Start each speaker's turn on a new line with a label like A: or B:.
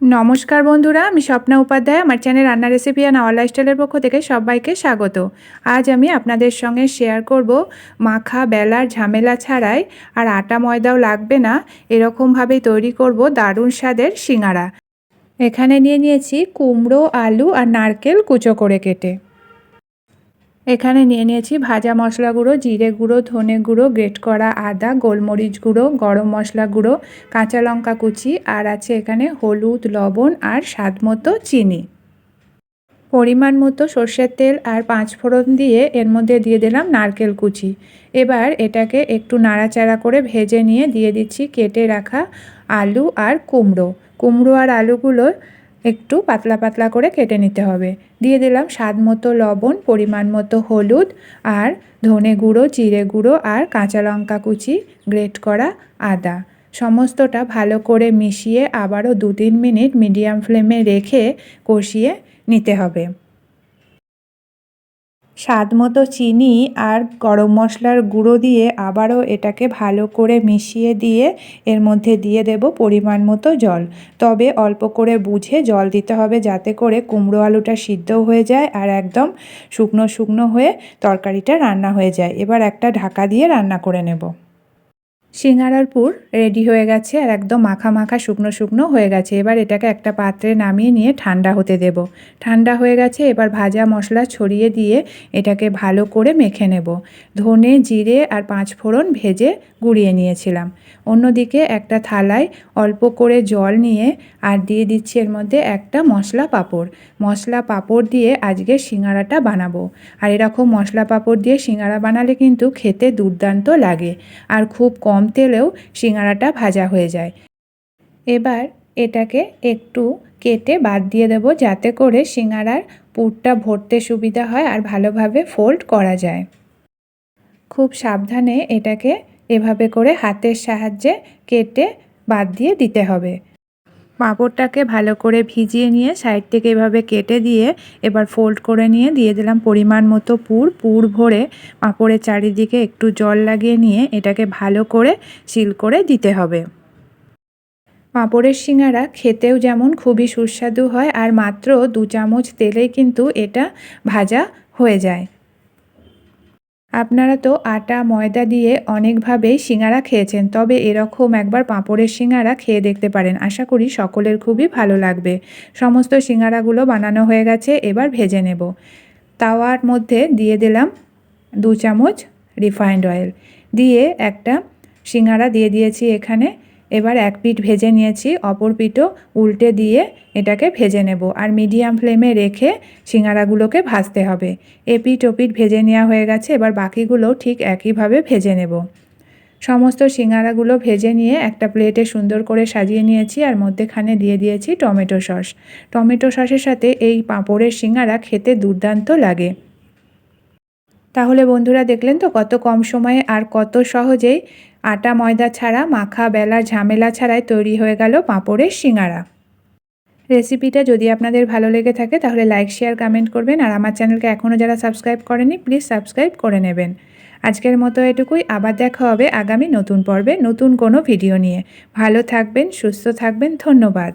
A: নমস্কার বন্ধুরা, আমি স্বপ্না উপাধ্যায়। আমার চ্যানেল রান্না রেসিপি অ্যান্ড আওয়ার লাইফস্টাইলের পক্ষ থেকে সবাইকে স্বাগত। আজ আমি আপনাদের সঙ্গে শেয়ার করব মাখা, বেলার ঝামেলা ছাড়াই। আর আটা ময়দাও লাগবে না, এরকমভাবেই তৈরি করব দারুণ স্বাদের সিঙাড়া এখানে নিয়ে নিয়েছি কুমড়ো, আলু আর নারকেল কুচো করে কেটে। এখানে নিয়ে নিয়েছি ভাজা মশলা গুঁড়ো, জিরে গুঁড়ো, ধনে গুঁড়ো, গ্রেট করা আদা, গোলমরিচ গুঁড়ো, গরম মশলা গুঁড়ো, কাঁচা লঙ্কা কুচি, আর আছে এখানে হলুদ, লবণ, আর স্বাদ মতো চিনি। পরিমাণ মতো সর্ষের তেল আর পাঁচ ফোড়ন দিয়ে এর মধ্যে দিয়ে দিলাম নারকেল কুচি। এবার এটাকে একটু নাড়াচাড়া করে ভেজে নিয়ে দিয়ে দিচ্ছি কেটে রাখা আলু আর কুমড়ো। কুমড়ো আর আলুগুলো একটু পাতলা পাতলা করে কেটে নিতে হবে। দিয়ে দিলাম স্বাদ মতো লবণ, পরিমাণ মতো হলুদ আর ধনে গুঁড়ো, জিরে গুঁড়ো আর কাঁচা লঙ্কা কুচি, গ্রেট করা আদা। সমস্তটা ভালো করে মিশিয়ে আবারও দু তিন মিনিট মিডিয়াম ফ্লেমে রেখে কষিয়ে নিতে হবে। স্বাদ মতো চিনি আর গরম মশলার গুঁড়ো দিয়ে আবারও এটাকে ভালো করে মিশিয়ে দিয়ে এর মধ্যে দিয়ে দেব পরিমাণ মতো জল। তবে অল্প করে বুঝে জল দিতে হবে যাতে করে কুমড়ো আলুটা সিদ্ধ হয়ে যায় আর একদম শুকনো শুকনো হয়ে তরকারিটা রান্না হয়ে যায়। এবার একটা ঢাকা দিয়ে রান্না করে নেব। সিঙ্গারার পুর রেডি হয়ে গেছে আর একদম মাখা মাখা শুকনো শুকনো হয়ে গেছে। এবার এটাকে একটা পাত্রে নামিয়ে নিয়ে ঠান্ডা হতে দেব। ঠান্ডা হয়ে গেছে, এবার ভাজা মশলা ছড়িয়ে দিয়ে এটাকে ভালো করে মেখে নেব। ধনে, জিরে আর পাঁচ ফোড়ন ভেজে গুঁড়িয়ে নিয়েছিলাম। অন্যদিকে একটা থালায় অল্প করে জল নিয়ে আর দিয়ে দিচ্ছি এর মধ্যে একটা মশলা পাঁপড়। মশলা পাঁপড় দিয়ে আজকে সিঙ্গারাটা বানাবো। আর এরকম মশলা পাঁপড় দিয়ে সিঙ্গারা বানালে কিন্তু খেতে দুর্দান্ত লাগে। আর খুব কম তেলেও সিঙ্গারাটা ভাজা হয়ে যায়। এবার এটাকে একটু কেটে বাদ দিয়ে দেব যাতে করে সিঙ্গারার পুরটা ভরতে সুবিধা হয় আর ভালোভাবে ফোল্ড করা যায়। খুব সাবধানে এটাকে এভাবে করে হাতের সাহায্যে কেটে বাদ দিয়ে দিতে হবে। পাঁপড়টাকে ভালো করে ভিজিয়ে নিয়ে সাইড থেকে এভাবে কেটে দিয়ে এবার ফোল্ড করে নিয়ে দিয়ে দিলাম পরিমাণ মতো পুর। পুর ভরে পাঁপড়ের চারিদিকে একটু জল লাগিয়ে নিয়ে এটাকে ভালো করে সিল করে দিতে হবে। পাঁপড়ের সিঙ্গারা খেতেও যেমন খুবই সুস্বাদু হয় আর মাত্র দু চামচ তেলেই কিন্তু এটা ভাজা হয়ে যায়। আপনারা তো আটা, ময়দা দিয়ে অনেকভাবেই সিঙ্গারা খেয়েছেন, তবে এরকম একবার পাঁপড়ের সিঙ্গারা খেয়ে দেখতে পারেন। আশা করি সকলের খুবই ভালো লাগবে। সমস্ত সিঙ্গারাগুলো বানানো হয়ে গেছে, এবার ভেজে নেব। তাওয়ার মধ্যে দিয়ে দিলাম দু চামচ রিফাইন্ড অয়েল। দিয়ে একটা সিঙ্গারা দিয়ে দিয়েছি এখানে। এবার এক পিঠ ভেজে নিয়েছি, অপর পিঠও উল্টে দিয়ে এটাকে ভেজে নেব। আর মিডিয়াম ফ্লেমে রেখে সিঙ্গারাগুলোকে ভাজতে হবে। এপিঠ ওপিঠ ভেজে নেওয়া হয়ে গেছে, এবার বাকিগুলো ঠিক একইভাবে ভেজে নেব। সমস্ত সিঙ্গারাগুলো ভেজে নিয়ে একটা প্লেটে সুন্দর করে সাজিয়ে নিয়েছি আর মধ্যেখানে দিয়ে দিয়েছি টমেটো সস। টমেটো সসের সাথে এই পাঁপড়ের সিঙ্গারা খেতে দুর্দান্ত লাগে। তাহলে বন্ধুরা দেখলেন তো কত কম সময়ে আর কত সহজেই আটা, ময়দা ছাড়া, মাখা বেলার ঝামেলা ছাড়াই তৈরি হয়ে গেল পাঁপড়ের সিঙ্গারা। রেসিপিটা যদি আপনাদের ভালো লেগে থাকে তাহলে লাইক, শেয়ার, কমেন্ট করবেন আর আমার চ্যানেলকে এখনও যারা সাবস্ক্রাইব করেনি প্লিজ সাবস্ক্রাইব করে নেবেন। আজকের মতো এটুকুই, আবার দেখা হবে আগামী নতুন পর্বে নতুন কোনো ভিডিও নিয়ে। ভালো থাকবেন, সুস্থ থাকবেন, ধন্যবাদ।